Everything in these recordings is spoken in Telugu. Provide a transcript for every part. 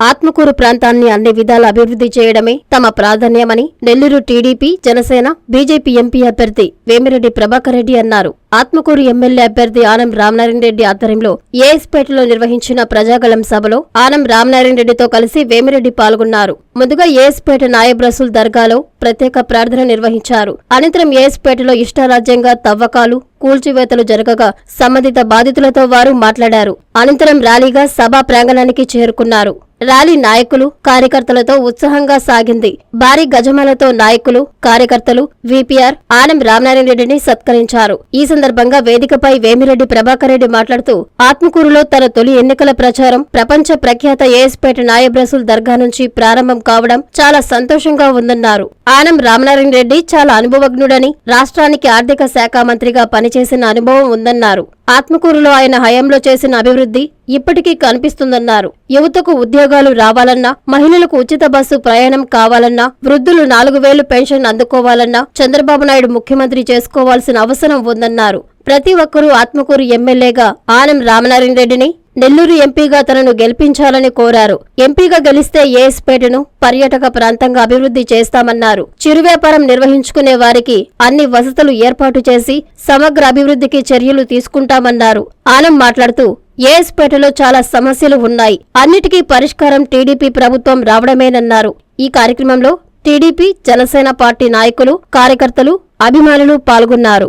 ఆత్మకూరు ప్రాంతాన్ని అన్ని విధాల అభివృద్ధి చేయడమే తమ ప్రాధాన్యమని Nellore TDP Janasena BJP MP అభ్యర్థి వేమిరెడ్డి ప్రభాకర్ రెడ్డి అన్నారు. ఆత్మకూరు ఎమ్మెల్యే అభ్యర్థి ఆనం రామనారాయణ రెడ్డి ఆధ్వర్యంలో ఏఎస్పేటలో నిర్వహించిన ప్రజాగళం సభలో ఆనం రామనారాయణ రెడ్డితో కలిసి వేమిరెడ్డి పాల్గొన్నారు. ముందుగా ఏఎస్పేట నాయబ్ రసూల్ దర్గాలో ప్రత్యేక ప్రార్థన నిర్వహించారు. అనంతరం ఏఎస్పేటలో ఇష్టారాజ్యంగా తవ్వకాలు కూల్చివేతలు జరగగా సంబంధిత బాధితులతో వారు మాట్లాడారు. అనంతరం ర్యాలీగా సభా ప్రాంగణానికి చేరుకున్నారు. ర్యాలీ నాయకులు కార్యకర్తలతో ఉత్సాహంగా సాగింది. భారీ గజమాలతో నాయకులు కార్యకర్తలు విపిఆర్ ఆనం రామనారాయణ రెడ్డిని సత్కరించారు. ఈ సందర్భంగా వేదికపై వేమిరెడ్డి ప్రభాకర్ రెడ్డి మాట్లాడుతూ ఆత్మకూరులో తన తొలి ఎన్నికల ప్రచారం ప్రపంచ ప్రఖ్యాత ఏఎస్పేట నాయబ్ రసూల్ దర్గా నుంచి ప్రారంభం కావడం చాలా సంతోషంగా ఉందన్నారు. ఆనం రామనారాయణ రెడ్డి చాలా అనుభవజ్ఞుడని రాష్ట్రానికి ఆర్థిక శాఖ మంత్రిగా పనిచేసిన అనుభవం ఉందన్నారు. ఆత్మకూరులో ఆయన హయాంలో చేసిన అభివృద్ధి ఇప్పటికీ కనిపిస్తుందన్నారు. యువతకు ఉద్యోగాలు రావాలన్నా మహిళలకు ఉచిత బస్సు ప్రయాణం కావాలన్నా వృద్ధులు నాలుగు వేలు పెన్షన్ అందుకోవాలన్నా చంద్రబాబు నాయుడు ముఖ్యమంత్రి చేసుకోవాల్సిన అవసరం ఉందన్నారు. ప్రతి ఒక్కరూ ఆత్మకూరు ఎమ్మెల్యేగా ఆనం రామనారాయణ రెడ్డిని నెల్లూరు ఎంపీగా తనను గెలిపించాలని కోరారు. ఎంపీగా గెలిస్తే ఏఎస్పేటను పర్యాటక ప్రాంతంగా అభివృద్ధి చేస్తామన్నారు. చిరు వ్యాపారం నిర్వహించుకునే వారికి అన్ని వసతులు ఏర్పాటు చేసి సమగ్ర అభివృద్ధికి చర్యలు తీసుకుంటామన్నారు. ఆనం మాట్లాడుతూ ఏఎస్పేటలో చాలా సమస్యలు ఉన్నాయి. అన్నిటికీ పరిష్కారం టీడీపీ ప్రభుత్వం రావడమేనన్నారు. ఈ కార్యక్రమంలో టీడీపీ జనసేన పార్టీ నాయకులు కార్యకర్తలు అభిమానులు పాల్గొన్నారు.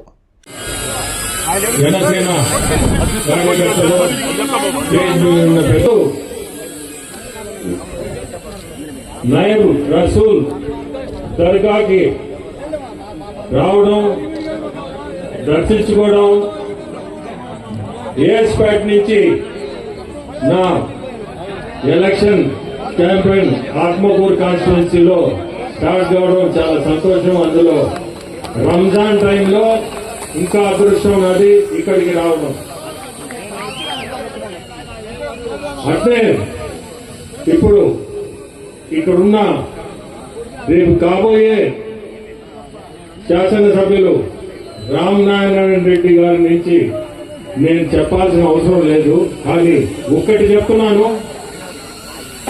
జనసేన కార్యకర్తలు ఉన్న నయబ్ రసూల్ దర్గాకి రావడం దర్శించుకోవడం ఏఎస్పేట్ నుంచి నా ఎలక్షన్ క్యాంపెయిన్ ఆత్మకూరు కాన్స్టిట్యున్సీలో స్టార్ట్ కావడం చాలా సంతోషం. అందులో రంజాన్ టైంలో ఇంకా అదృష్టం అది ఇక్కడికి రావడం. అంటే ఇప్పుడు ఇక్కడున్న రేపు కాబోయే శాసనసభ్యులు రామ్ నారాయణ రెడ్డి గారి నుంచి నేను చెప్పాల్సిన అవసరం లేదు. కానీ ఒక్కటి చెప్తున్నాను.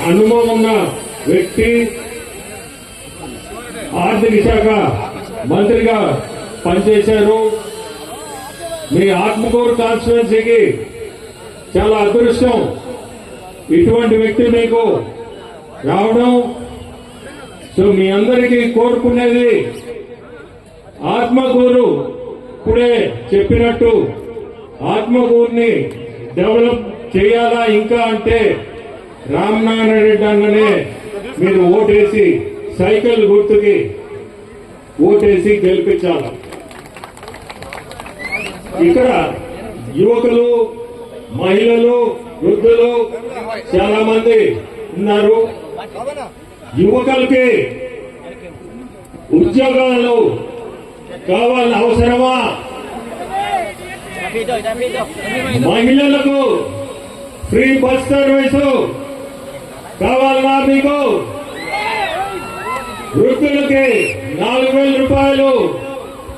అనుభవం ఉన్న వ్యక్తి ఆర్థిక శాఖ మంత్రిగా పనిచేశారు. మీ ఆత్మకూరు కాన్స్టిట్యున్సీకి చాలా అదృష్టం. ఇటువంటి వ్యక్తి మీకు రావడం సో మీ అందరికీ కోరుకునేది ఆత్మకూరు ఇప్పుడే చెప్పినట్టు ఆత్మకూరుని డెవలప్ చేయాలా ఇంకా అంటే రామనారాయణ రెడ్డి అన్ననే మీరు ఓటేసి సైకిల్ గుర్తుకి ఓటేసి గెలిపించాలి. ఇక్కడ యువకులు మహిళలు వృద్ధులు చాలా మంది ఉన్నారు. యువకులకి ఉద్యోగాలు కావాలని అవసరమా? మహిళలకు ఫ్రీ బస్ సర్వీస్ కావాలన్నా మీకు? వృద్ధులకి నాలుగు వేల రూపాయలు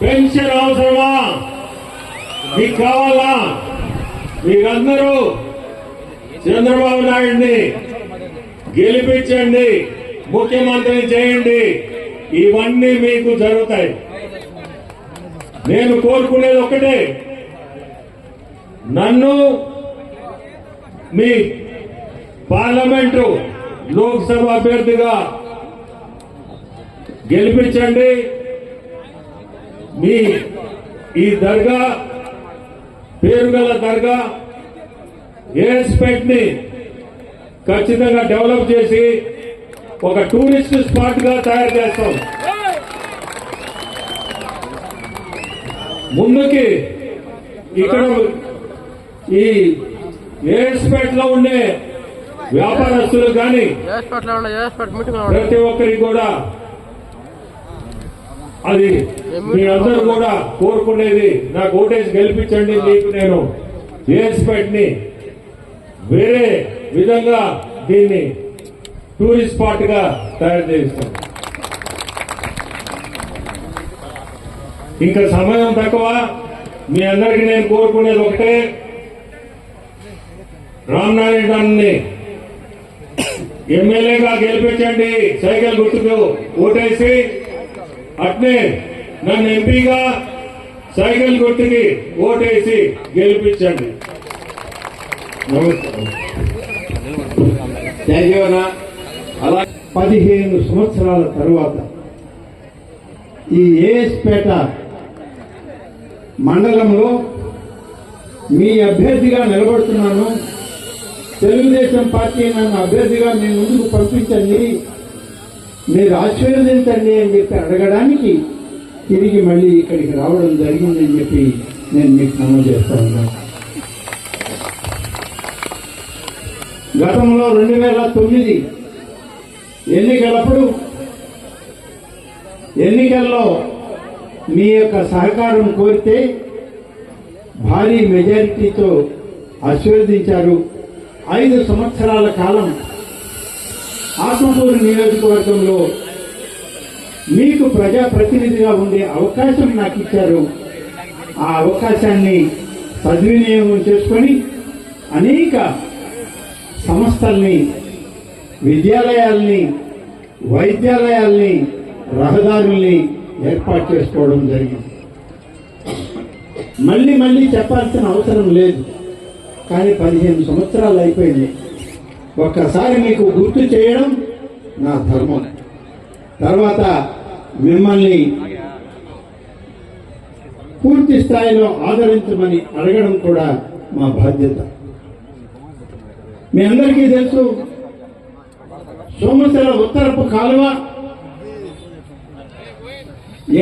పెన్షన్ అవసరమా? మీకు కావాలా మీరందరూ చంద్రబాబు నాయుడిని గెలిపించండి ముఖ్యమంత్రిని చేయండి. ఇవన్నీ మీకు జరుగుతాయి. నేను కోరుకునేది ఒకటే నన్ను మీ పార్లమెంటు లోక్సభ అభ్యర్థిగా గెలిపించండి. మీ ఈ దర్గా పేరుగల దర్గా ఏఎస్పేట్ని? ఖచ్చితంగా డెవలప్ చేసి ఒక టూరిస్ట్ స్పాట్గా తయారు చేస్తాం. ముందుకి ఇక్కడ ఈ ఏఎస్పేట్లో ఉండే వ్యాపారస్తులు కానీ ప్రతి ఒక్కరికి కూడా అది మీ అందరూ కూడా కోరుకునేది నాకు ఓటేసి గెలిపించండి మీకు నేను. ఏఎస్పేట్ని? వేరే విధంగా దీన్ని టూరిస్ట్ స్పాట్గా తయారు చేస్తాం ఇంకా సమయం తక్కువ. మీ అందరికీ నేను కోరుకునేది ఒకటే. రామ్నారాయణని ఎమ్మెల్యేగా గెలిపించండి. సైకిల్ గుర్తుకు ఓటేసి అట్నే నన్ను ఎంపీగా సైకిల్ గుర్తుకి ఓటేసి గెలిపించండి. అలా పదిహేను సంవత్సరాల తరువాత ఈ ఏఎస్పేట మండలంలో మీ అభ్యర్థిగా నిలబడుతున్నాను. తెలుగుదేశం పార్టీ నన్ను అభ్యర్థిగా నేను ముందుకు పంపించండి. మీరు ఆశీర్వదించండి అని చెప్పి అడగడానికి తిరిగి మళ్ళీ ఇక్కడికి రావడం జరిగిందని చెప్పి నేను మీకు నమోదు చేస్తా ఉన్నాను. గతంలో రెండు వేల తొమ్మిది ఎన్నికలప్పుడు ఎన్నికల్లో మీ యొక్క సహకారం కోరితే భారీ మెజారిటీతో ఆశీర్వదించారు. ఐదు సంవత్సరాల కాలం ఆత్మకూరు నియోజకవర్గంలో మీకు ప్రజాప్రతినిధిగా ఉండే అవకాశం నాకు ఇచ్చారు. ఆ అవకాశాన్ని సద్వినియోగం చేసుకొని అనేక సంస్థల్ని విద్యాలయాల్ని వైద్యాలయాల్ని రహదారుల్ని ఏర్పాటు చేసుకోవడం జరిగింది. మళ్ళీ మళ్ళీ చెప్పాల్సిన అవసరం లేదు. కానీ పదిహేను సంవత్సరాలు అయిపోయింది. ఒక్కసారి మీకు గుర్తు చేయడం నా ధర్మం. తర్వాత మిమ్మల్ని పూర్తి స్థాయిలో ఆదరించమని అడగడం కూడా మా బాధ్యత. మీ అందరికీ తెలుసు సోమశిల ఉత్తరపు కాలువ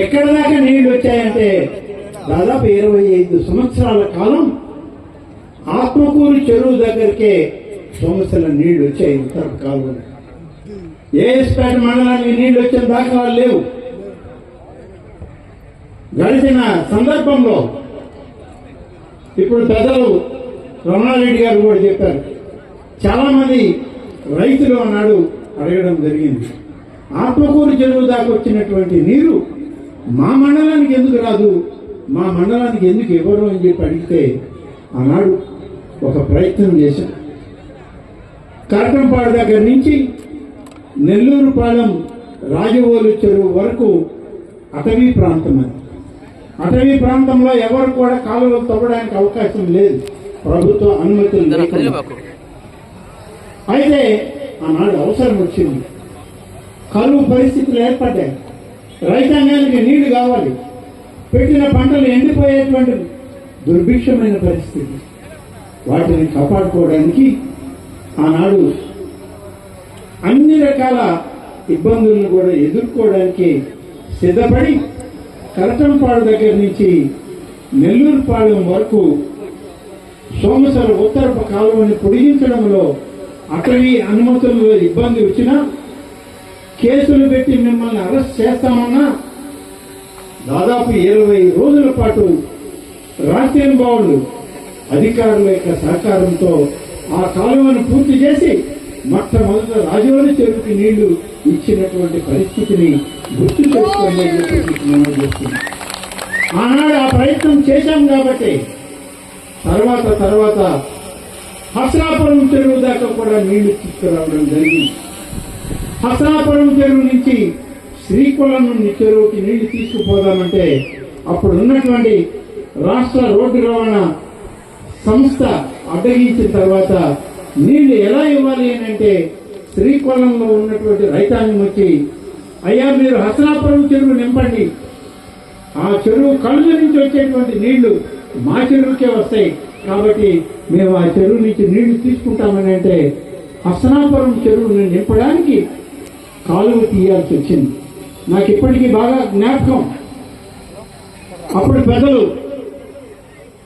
ఎక్కడ దాకా నీళ్ళు వచ్చాయంటే దాదాపు ఇరవై ఐదు సంవత్సరాల కాలం ఆత్మకూరు చెరువు దగ్గరికే సోమశిల నీళ్ళు వచ్చాయి ఉత్తరపు కాలువ ఏఎస్పేట మండలానికి నీళ్ళు వచ్చిన దాకా లేవు. గడిచిన సందర్భంలో ఇప్పుడు పెద్దలు రమణారెడ్డి గారు కూడా చెప్పారు. చాలా మంది రైతులు అన్నాడు అడగడం జరిగింది. ఆత్మకూరు చెరువు దాకా వచ్చినటువంటి నీరు మా మండలానికి ఎందుకు రాదు? మా మండలానికి ఎందుకు ఇవ్వరు అని చెప్పి అడిగితే ఆనాడు ఒక ప్రయత్నం చేశాం కరకంపాడు దగ్గర నుంచి నెల్లూరుపాలెం రాజవోలు చెరువు వరకు అటవీ ప్రాంతం అది. అటవీ ప్రాంతంలో ఎవరు కూడా కాలువలు తవ్వడానికి అవకాశం లేదు. ప్రభుత్వ అనుమతులు లేకుండా. అయితే ఆనాడు అవసరం వచ్చింది. కరువు పరిస్థితులు ఏర్పడ్డాయి. రైతాంగానికి నీళ్ళు కావాలి. పెట్టిన పంటలు ఎండిపోయేటువంటి దుర్భిక్షమైన పరిస్థితి. వాటిని కాపాడుకోవడానికి ఆనాడు అన్ని రకాల ఇబ్బందులను కూడా ఎదుర్కోవడానికి సిద్ధపడి కరటంపాడు దగ్గర నుంచి నెల్లూరుపాలెం వరకు సోమసర ఉత్తరపు కాలువని పొడిగించడంలో అటవీ అనుమతులు ఇబ్బంది వచ్చినా కేసులు పెట్టి మిమ్మల్ని అరెస్ట్ చేస్తామన్నా దాదాపు ఇరవై రోజుల పాటు రాష్ట్రీయంబావులు అధికారుల యొక్క సహకారంతో ఆ కాలువను పూర్తి చేసి మొట్టమొదట రాజవరి చెరువుకి నీళ్ళు ఇచ్చినటువంటి పరిస్థితిని గుర్తు చేసుకోండి ఆనాడు ఆ ప్రయత్నం చేశాం కాబట్టి తర్వాత తర్వాత హసనాపురం చెరువు దాకా కూడా నీళ్ళు తీసుకురావడం జరిగింది. హసనాపురం చెరువు నుంచి శ్రీకుళం నుండి చెరువుకి నీళ్ళు తీసుకుపోదామంటే అప్పుడు ఉన్నటువంటి రాష్ట్ర రోడ్డు రవాణా సంస్థ అడ్డగించిన తర్వాత నీళ్ళు ఎలా ఇవ్వాలి అని అంటే శ్రీకొల్లంలో ఉన్నటువంటి రైతాంగం వచ్చి అయ్యా మీరు హసనాపురం చెరువు నింపండి. ఆ చెరువు కళ్ళు నుంచి వచ్చేటువంటి నీళ్ళు మా చెరువుకే వస్తాయి. కాబట్టి మేము ఆ చెరువు నుంచి నీళ్ళు తీసుకుంటామని అంటే హసనాపురం చెరువుని నింపడానికి కాలువ తీయాల్సి వచ్చింది. నాకు ఇప్పటికీ బాగా జ్ఞాపకం. అప్పుడు పెద్దలు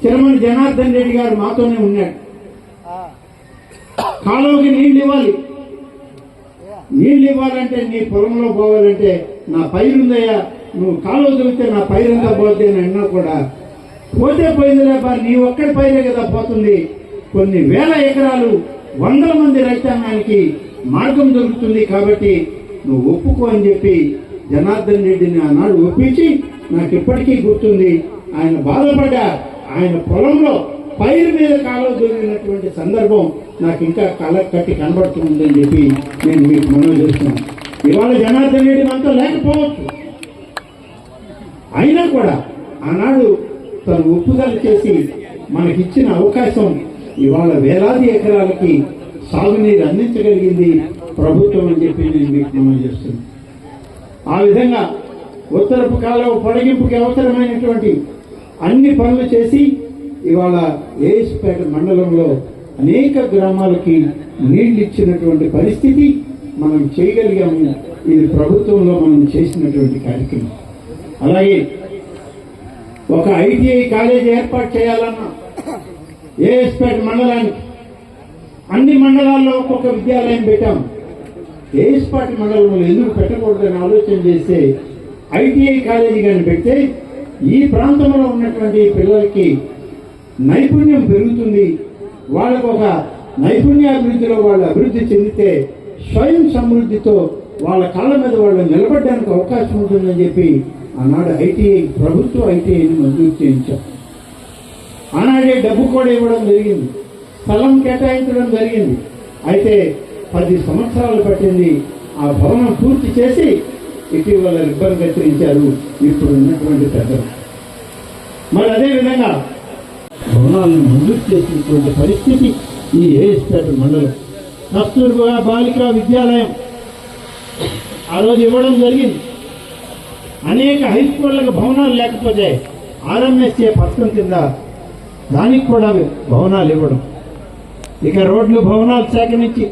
చిరమణి జనార్దన్ రెడ్డి గారు మాతోనే ఉన్నాడు కాలువకి నీళ్ళు ఇవ్వాలి. నీళ్ళు ఇవ్వాలంటే నీ పొలంలో పోవాలంటే నా పైరుందయ్యా. నువ్వు కాలువ దొరికితే నా పైరంతా పోతే అన్నా కూడా పోతే పోయిందిలే లేపా నీ ఒక్కడి పైరే కదా పోతుంది. కొన్ని వేల ఎకరాలు వందల మంది రైతాంగానికి మార్గం దొరుకుతుంది కాబట్టి నువ్వు ఒప్పుకో అని చెప్పి జనార్దన్ రెడ్డిని ఆనాడు ఒప్పించి నాకు ఇప్పటికీ గుర్తుంది. ఆయన బాధపడ్డా. ఆయన పొలంలో పైరు మీద కాలువ దొరికినటువంటి సందర్భం నాకు ఇంకా కళ్ళ కట్టి కనబడుతుందని చెప్పి నేను మీకు మనం చేస్తున్నాను. ఇవాళ జనార్దన్ రెడ్డి మనతో లేకపోవచ్చు. అయినా కూడా ఆనాడు తను ఒప్పుదల చేసి మనకిచ్చిన అవకాశం ఇవాళ వేలాది ఎకరాలకి సాగునీరు అందించగలిగింది ప్రభుత్వం అని చెప్పి నేను మీకు మనం చేస్తున్నాను ఆ విధంగా ఉత్తరపు కాలువ పొడిగింపుకి అవసరమైనటువంటి అన్ని పనులు చేసి ఇవాళ ఏఎస్పేట మండలంలో అనేక గ్రామాలకి నీళ్ళు ఇచ్చినటువంటి పరిస్థితి మనం చేయగలిగాము. ఇది ప్రభుత్వంలో మనం చేసినటువంటి కార్యక్రమం. అలాగే ఒక ఐటీఐ కాలేజీ ఏర్పాటు చేయాలన్నా ఏఎస్పేట మండలానికి అన్ని మండలాల్లో ఒక్కొక్క విద్యాలయం పెట్టాం. ఏఎస్పేట మండలంలో ఎందుకు పెట్టకూడదని ఆలోచన చేస్తే ఐటీఐ కాలేజీ కానీ పెడితే ఈ ప్రాంతంలో ఉన్నటువంటి పిల్లలకి నైపుణ్యం పెరుగుతుంది. వాళ్ళకు ఒక నైపుణ్యాభివృద్ధిలో వాళ్ళు అభివృద్ధి చెందితే స్వయం సమృద్ధితో వాళ్ళ కాళ్ళ మీద వాళ్ళు నిలబడడానికి అవకాశం ఉంటుందని చెప్పి ఆనాడు ఐటీఐ ప్రభుత్వ ఐటీఐని మంజూరు చేయించాం ఆనాడే డబ్బు కూడా ఇవ్వడం జరిగింది. స్థలం కేటాయించడం జరిగింది. అయితే పది సంవత్సరాలు పట్టింది. ఆ భవనం పూర్తి చేసి ఇటీవల రిబ్బన్ కత్తిరించారు. ఇప్పుడు ఉన్నటువంటి పెద్దలు. మరి అదేవిధంగా భవనాలను మంజూరు చేసినటువంటి పరిస్థితి ఈ ఏఎస్పేట మండలం. కస్తూర్బా బాలికా విద్యాలయం ఆ రోజు ఇవ్వడం జరిగింది. అనేక హై స్కూళ్ళకు భవనాలు లేకపోతే ఆర్ఎంఎస్ఏ పథకం కింద దానికి కూడా భవనాలు ఇవ్వడం. ఇక రోడ్లు భవనాలు సేకరించి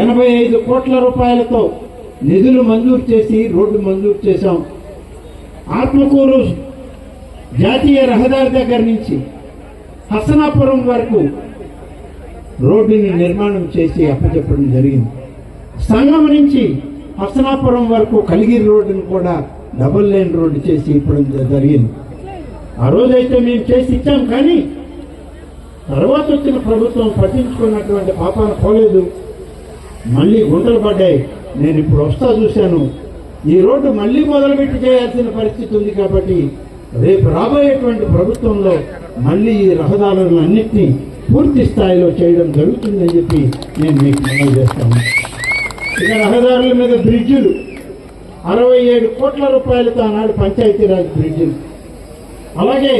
ఎనభై ఐదు కోట్ల రూపాయలతో నిధులు మంజూరు చేసి రోడ్లు మంజూరు చేశాం. ఆత్మకూరు జాతీయ రహదారి దగ్గర నుంచి హసనాపురం వరకు రోడ్డుని నిర్మాణం చేసి అప్పచెప్పడం జరిగింది. సంగం నుంచి హసనాపురం వరకు కలిగిరి రోడ్డును కూడా డబుల్ లైన్ రోడ్డు చేసి ఇప్పుడు జరిగింది. ఆ రోజైతే మేము చేసి ఇచ్చాం కానీ తర్వాత వచ్చిన ప్రభుత్వం పట్టించుకున్నటువంటి పాపాన పోలేదు. మళ్ళీ గుంటలు పడ్డాయి. నేను ఇప్పుడు వస్తా చూశాను. ఈ రోడ్డు మళ్ళీ మొదలుపెట్టి చేయాల్సిన పరిస్థితి ఉంది కాబట్టి రేపు రాబోయేటువంటి ప్రభుత్వంలో మళ్ళీ ఈ రహదారులను అన్నింటినీ పూర్తి స్థాయిలో చేయడం జరుగుతుందని చెప్పి నేను మీకు మనవి చేస్తాను. ఇక రహదారుల మీద బ్రిడ్జులు అరవై ఏడు కోట్ల రూపాయలతో ఆనాడు పంచాయతీరాజ్ బ్రిడ్జిలు అలాగే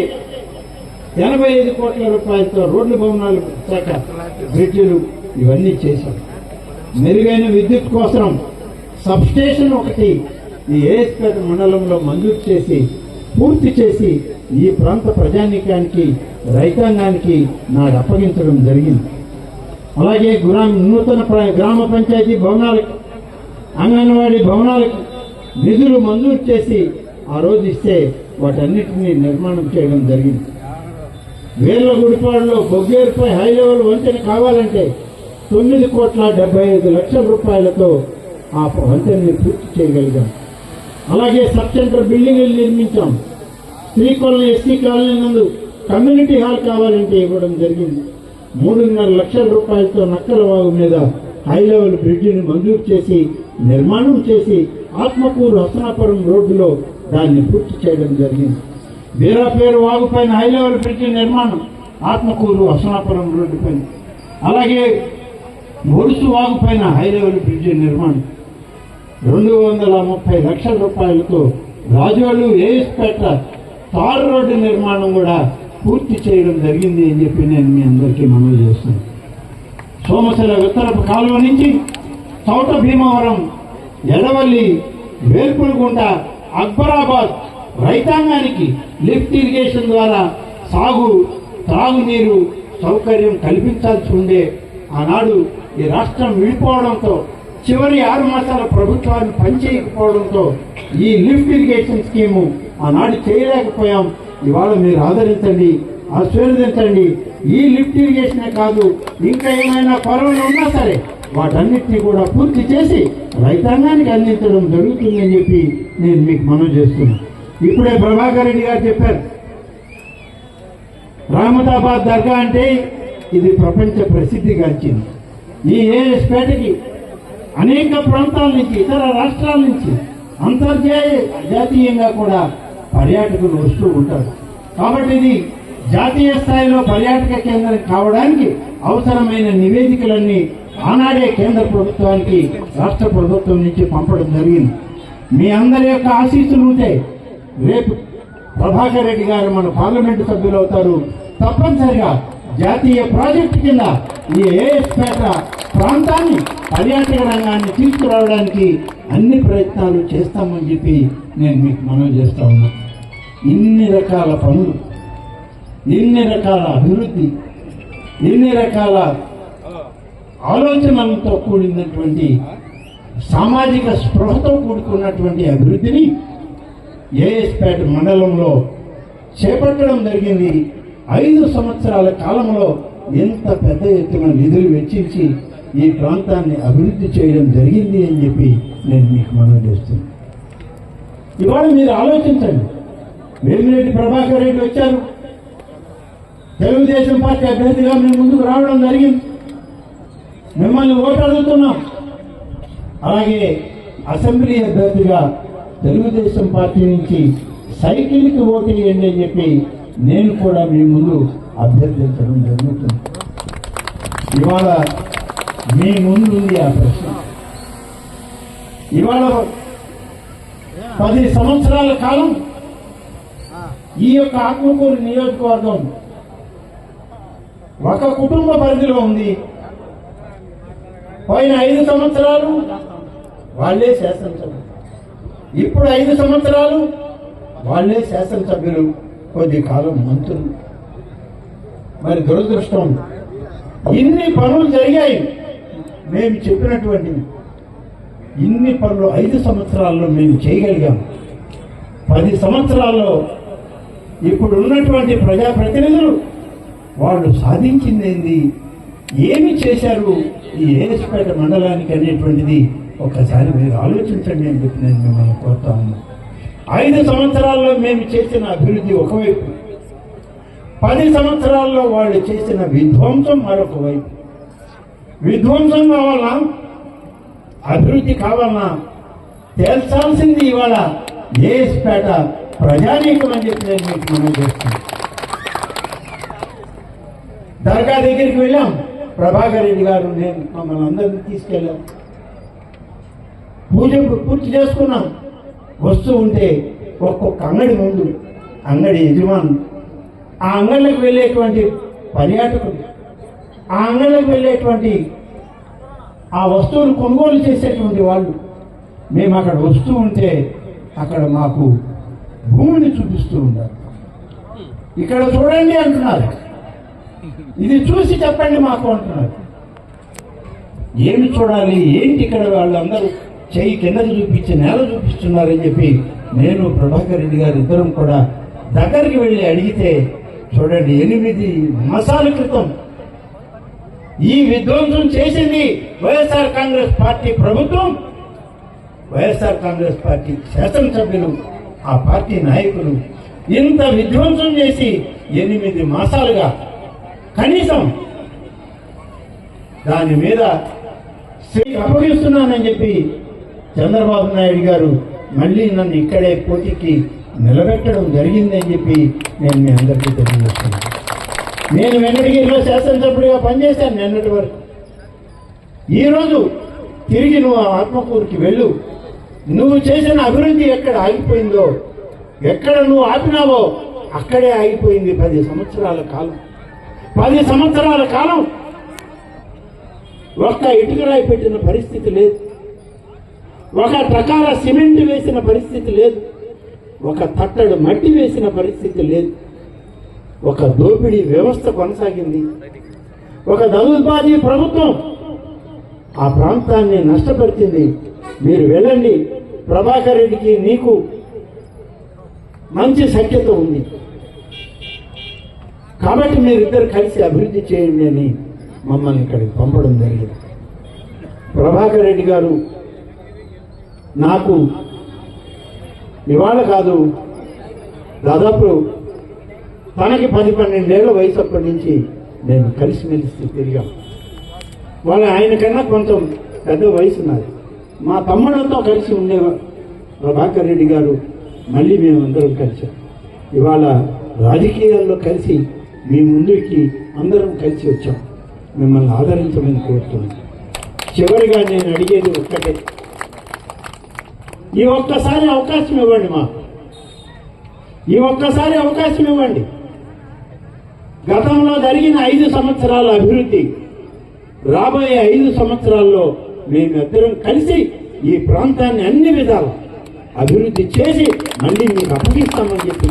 ఎనభై ఐదు కోట్ల రూపాయలతో రోడ్లు భవనాలు శాఖ బ్రిడ్జిలు ఇవన్నీ చేశాం. మెరుగైన విద్యుత్ కోసం సబ్స్టేషన్ ఒకటి ఈ ఏఎస్పేట మండలంలో మంజూరు చేసి పూర్తి చేసి ఈ ప్రాంత ప్రజానీకానికి రైతాంగానికి నాడు అప్పగించడం జరిగింది. అలాగే గ్రామ నూతన ప్ర- గ్రామ పంచాయతీ భవనాలకు అంగన్వాడీ భవనాలకు నిధులు మంజూరు చేసి ఆ రోజు ఇస్తే వాటన్నిటినీ నిర్మాణం చేయడం జరిగింది. వేర్ల గుడిపాడులో బొగ్గేరుపై హై లెవెల్ వంతెన కావాలంటే తొమ్మిది కోట్ల డెబ్బై ఐదు లక్షల రూపాయలతో ఆ వంతెనని పూర్తి చేయగలిగాం. అలాగే సబ్ సెంటర్ బిల్డింగ్లు నిర్మించాం. శ్రీకొల్ల ఎస్టీ కాలనీ నందు కమ్యూనిటీ హాల్ కావాలంటే ఇవ్వడం జరిగింది. మూడున్నర లక్షల రూపాయలతో నక్కలవాగు మీద హై లెవెల్ బ్రిడ్జిని మంజూరు చేసి నిర్మాణం చేసి ఆత్మకూరు రత్నాపురం రోడ్డులో దాన్ని పూర్తి చేయడం జరిగింది. వీరాపేరు వాగు పైన హై లెవెల్ బ్రిడ్జి నిర్మాణం ఆత్మకూరు హసనాపురం రోడ్డు పైన అలాగే ఒడుసు వాగు పైన హై లెవెల్ బ్రిడ్జి నిర్మాణం. రెండు వందల ముప్పై లక్షల రూపాయలతో రాజోలు ఏఎస్పేట తార్ రోడ్డు నిర్మాణం కూడా పూర్తి చేయడం జరిగింది అని చెప్పి నేను మీ అందరికీ మనవి చేస్తున్నాను. సోమశిల ఉత్తరపు కాలువ నుంచి చౌట భీమవరం ఎడవల్లి వేల్పులగుంట అక్బరాబాద్ రైతాంగానికి లిఫ్ట్ ఇరిగేషన్ ద్వారా సాగు త్రాగునీరు సౌకర్యం కల్పించాల్సి ఉండే ఆనాడు ఈ రాష్ట్రం విడిపోవడంతో చివరి ఆరు మాసాల ప్రభుత్వాన్ని పనిచేయకపోవడంతో ఈ లిఫ్ట్ ఇరిగేషన్ స్కీము ఆనాడు చేయలేకపోయాం. ఇవాళ మీరు ఆదరించండి ఆశీర్వదించండి. ఈ లిఫ్ట్ ఇరిగేషనే కాదు ఇంకా ఏమైనా కొరవలు ఉన్నా సరే వాటన్నిటిని కూడా పూర్తి చేసి రైతాంగానికి అందించడం జరుగుతుందని చెప్పి నేను మీకు మనవి చేస్తున్నాను ఇప్పుడే ప్రభాకర్ రెడ్డి గారు చెప్పారు. రామతాబాద్ దర్గా అంటే ఇది ప్రపంచ ప్రసిద్ధిగాంచింది ఈ ఏఎస్పేటకి అనేక ప్రాంతాల నుంచి ఇతర రాష్ట్రాల నుంచి అంతర్జాతీయ జాతీయంగా కూడా పర్యాటకులు వస్తూ ఉంటారు. కాబట్టి ఇది జాతీయ స్థాయిలో పర్యాటక కేంద్రం కావడానికి అవసరమైన నివేదికలన్నీ ఆనాడే కేంద్ర ప్రభుత్వానికి రాష్ట్ర ప్రభుత్వం నుంచి పంపడం జరిగింది. మీ అందరి యొక్క ఆశీస్సులు ఉంటే రేపు ప్రభాకర్ రెడ్డి గారు మన పార్లమెంటు సభ్యులు అవుతారు. తప్పనిసరిగా జాతీయ ప్రాజెక్టు కింద ఈ ఏఎస్పేట ప్రాంతాన్ని పర్యాటక రంగాన్ని తీసుకురావడానికి అన్ని ప్రయత్నాలు చేస్తామని చెప్పి నేను మీకు మనం చేస్తా ఉన్నా. ఇన్ని రకాల పనులు ఇన్ని రకాల అభివృద్ధి ఇన్ని రకాల ఆలోచనలతో కూడినటువంటి సామాజిక స్పృహతో కూడుకున్నటువంటి అభివృద్ధిని ఏఎస్పేట మండలంలో చేపట్టడం జరిగింది. ఐదు సంవత్సరాల కాలంలో ఎంత పెద్ద ఎత్తున నిధులు వెచ్చించి ఈ ప్రాంతాన్ని అభివృద్ధి చేయడం జరిగింది అని చెప్పి నేను మీకు మనం చేస్తున్నాను ఇవాళ మీరు ఆలోచించండి. వేమిరెడ్డి ప్రభాకర్ రెడ్డి వచ్చారు. తెలుగుదేశం పార్టీ అభ్యర్థిగా మేము ముందుకు రావడం జరిగింది. మిమ్మల్ని ఓటు అడుగుతున్నాం అలాగే అసెంబ్లీ అభ్యర్థిగా తెలుగుదేశం పార్టీ నుంచి సైకిల్కి ఓటు వేయండి అని చెప్పి నేను కూడా మీ ముందు అభ్యర్థించడం జరుగుతుంది. ఇవాళ మీ ముందుంది ఆ ప్రశ్న. ఇవాళ పది సంవత్సరాల కాలం ఈ యొక్క ఆత్మకూరు నియోజకవర్గం ఒక కుటుంబ పరిధిలో ఉంది. పోయిన ఐదు సంవత్సరాలు వాళ్ళే శాసనసభ్యులు. ఇప్పుడు ఐదు సంవత్సరాలు వాళ్ళే శాసనసభ్యులు కొద్ది కాలం మంత్రులు. మరి దురదృష్టం ఇన్ని పనులు జరిగాయి. మేము చెప్పినటువంటి ఇన్ని పనులు ఐదు సంవత్సరాల్లో మేము చేయగలిగాం. పది సంవత్సరాల్లో ఇప్పుడు ఉన్నటువంటి ప్రజాప్రతినిధులు వాళ్ళు సాధించిందేంది? ఏమి చేశారు ఈ ఏసుపేట మండలానికి అనేటువంటిది? ఒకసారి మీరు ఆలోచించండి అని చెప్పి నేను మిమ్మల్ని కోరుతా ఉన్నాను. ఐదు సంవత్సరాల్లో మేము చేసిన అభివృద్ధి ఒకవైపు పది సంవత్సరాల్లో వాళ్ళు చేసిన విధ్వంసం మరొక వైపు. విధ్వంసం కావాలా? అభివృద్ధి కావాలా? తేల్చాల్సింది ఇవాళ ఏసుపేట ప్రజానీకం అని చెప్పి నేను మీకు మనం చేస్తున్నాను దర్గా దగ్గరికి వెళ్ళాం. ప్రభాకర్ రెడ్డి గారు నేను మమ్మల్ని అందరినీ తీసుకెళ్ళాం. పూజ పూర్తి చేసుకున్నాం. వస్తూ ఉంటే ఒక్కొక్క అంగడి ముందు అంగడి యజమాను ఆ అంగళ్ళకు వెళ్ళేటువంటి పర్యాటకులు ఆ అంగళ్ళకు వెళ్ళేటువంటి ఆ వస్తువులు కొనుగోలు చేసేటువంటి వాళ్ళు. మేము అక్కడ వస్తూ ఉంటే అక్కడ మాకు భూమిని చూపిస్తూ ఉన్నారు. ఇక్కడ చూడండి అంటున్నారు. ఇది చూసి చెప్పండి మాకు అంటున్నారు. ఏమి చూడాలి? ఏంటి ఇక్కడ వాళ్ళందరూ చెయ్యి కిందకి చూపించి నేల చూపిస్తున్నారని చెప్పి నేను ప్రభాకర్ రెడ్డి గారు ఇద్దరం కూడా దగ్గరికి వెళ్ళి అడిగితే చూడండి ఎనిమిది మాసాల క్రితం ఈ విధ్వంసం చేసింది వైఎస్ఆర్ కాంగ్రెస్ పార్టీ ప్రభుత్వం. వైఎస్ఆర్ కాంగ్రెస్ పార్టీ శాసనసభ్యులు ఆ పార్టీ నాయకులు ఇంత విధ్వంసం చేసి ఎనిమిది మాసాలుగా కనీసం దాని మీద శ్రీ అప్పగిస్తున్నానని చెప్పి చంద్రబాబు నాయుడు గారు మళ్ళీ నన్ను ఇక్కడే పోటీకి నిలబెట్టడం జరిగిందని చెప్పి నేను మీ అందరికీ తెలియజేస్తున్నాను. నేను వెన్నడిగిరిలో శాసనసభ్యుడిగా పనిచేశాను నిన్నటి వరకు. ఈరోజు తిరిగి నువ్వు ఆ ఆత్మకూరుకి వెళ్ళు. నువ్వు చేసిన అభివృద్ధి ఎక్కడ ఆగిపోయిందో ఎక్కడ నువ్వు ఆపినావో అక్కడే ఆగిపోయింది పది సంవత్సరాల కాలం. పది సంవత్సరాల కాలం ఒక్క ఇటుకరాయి పెట్టిన పరిస్థితి లేదు. ఒక టకాల సిమెంట్ వేసిన పరిస్థితి లేదు. ఒక తట్టడు మట్టి వేసిన పరిస్థితి లేదు. ఒక దోపిడీ వ్యవస్థ కొనసాగింది. ఒక దౌర్బాజీ ప్రభుత్వం ఆ ప్రాంతాన్ని నష్టపరిచింది. మీరు వెళ్ళండి. ప్రభాకర్ రెడ్డికి నీకు మంచి సఖ్యత ఉంది. కాబట్టి మీరిద్దరు కలిసి అభివృద్ధి చేయండి అని మమ్మల్ని ఇక్కడికి పంపడం జరిగింది. ప్రభాకర్ రెడ్డి గారు నాకు ఇవాళ కాదు దాదాపు తనకి పది పన్నెండేళ్ళ వయసు అప్పటి నుంచి నేను కలిసిమెలిసి తిరిగాం. వాళ్ళ ఆయన కన్నా కొంచెం పెద్ద వయసు ఉన్నారు మా తమ్ముళ్ళతో కలిసి ఉండేవారు ప్రభాకర్ రెడ్డి గారు మళ్ళీ మేమందరం కలిసాం. ఇవాళ రాజకీయాల్లో కలిసి మీ ముందుకి అందరం కలిసి వచ్చాం. మిమ్మల్ని ఆదరించమని కోరుతున్నాను చివరిగా నేను అడిగేది ఒక్కటే. ఈ ఒక్కసారి అవకాశం ఇవ్వండి మాకు. ఈ ఒక్కసారి అవకాశం ఇవ్వండి. గతంలో జరిగిన ఐదు సంవత్సరాల అభివృద్ధి రాబోయే ఐదు సంవత్సరాల్లో మేమిద్దరం కలిసి ఈ ప్రాంతాన్ని అన్ని విధాలు అభివృద్ధి చేసి మళ్ళీ మీకు అప్పగిస్తామని చెప్పి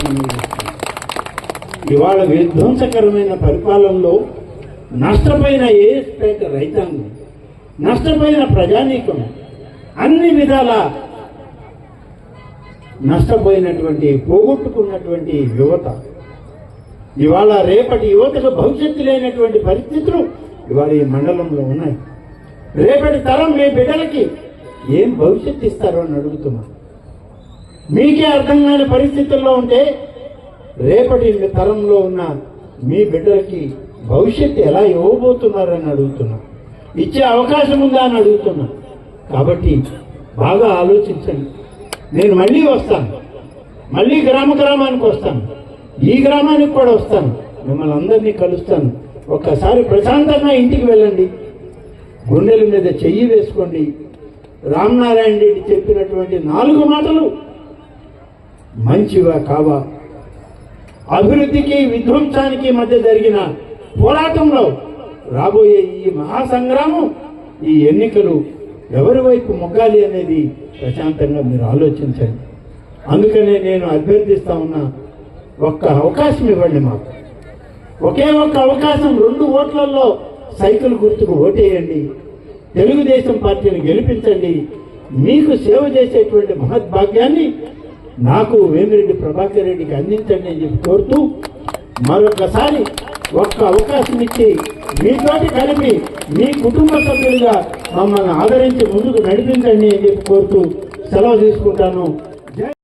ఇవాళ విధ్వంసకరమైన పరిపాలనలో నష్టపోయిన స్టేట్ రైతాంగం నష్టపోయిన ప్రజానీకం అన్ని విధాల నష్టపోయినటువంటి పోగొట్టుకున్నటువంటి యువత. ఇవాళ రేపటి యువతకు భవిష్యత్తు లేనటువంటి పరిస్థితులు ఇవాళ ఈ మండలంలో ఉన్నాయి. రేపటి తరం మీ బిడ్డలకి ఏం భవిష్యత్తు ఇస్తారో అని అడుగుతున్నాను మీకే అర్థం కాని పరిస్థితుల్లో ఉంటే రేపటి తరంలో ఉన్న మీ బిడ్డలకి భవిష్యత్తు ఎలా ఇవ్వబోతున్నారని అడుగుతున్నా. ఇచ్చే అవకాశం ఉందా అని అడుగుతున్నా. కాబట్టి బాగా ఆలోచించండి. నేను మళ్ళీ వస్తాను. మళ్ళీ గ్రామ గ్రామానికి వస్తాను. ఈ గ్రామానికి కూడా వస్తాను. మిమ్మల్ని అందరినీ కలుస్తాను. ఒక్కసారి ప్రశాంతంగా ఇంటికి వెళ్ళండి. గుండెల మీద చెయ్యి వేసుకోండి. రామనారాయణ రెడ్డి చెప్పినటువంటి నాలుగు మాటలు మంచివా కావా? అభివృద్ధికి విధ్వంసానికి మధ్య జరిగిన పోరాటంలో రాబోయే ఈ మహాసంగ్రామం ఈ ఎన్నికలు ఎవరి వైపు మొగ్గాలి అనేది ప్రశాంతంగా మీరు ఆలోచించండి. అందుకనే నేను అభ్యర్థిస్తా ఉన్న ఒక్క అవకాశం ఇవ్వండి మాకు. ఒకే ఒక్క అవకాశం రెండు ఓట్లలో సైకిల్ గుర్తుకు ఓటేయండి. తెలుగుదేశం పార్టీని గెలిపించండి. మీకు సేవ చేసేటువంటి మహద్భాగ్యాన్ని నాకు వేమిరెడ్డి ప్రభాకర్ రెడ్డికి అందించండి అని చెప్పి కోరుతూ మరొకసారి ఒక్క అవకాశం ఇచ్చి మీతోటి కలిపి మీ కుటుంబ సభ్యులుగా మమ్మల్ని ఆదరించి ముందుకు నడిపించండి అని చెప్పి కోరుతూ సెలవు తీసుకుంటాను.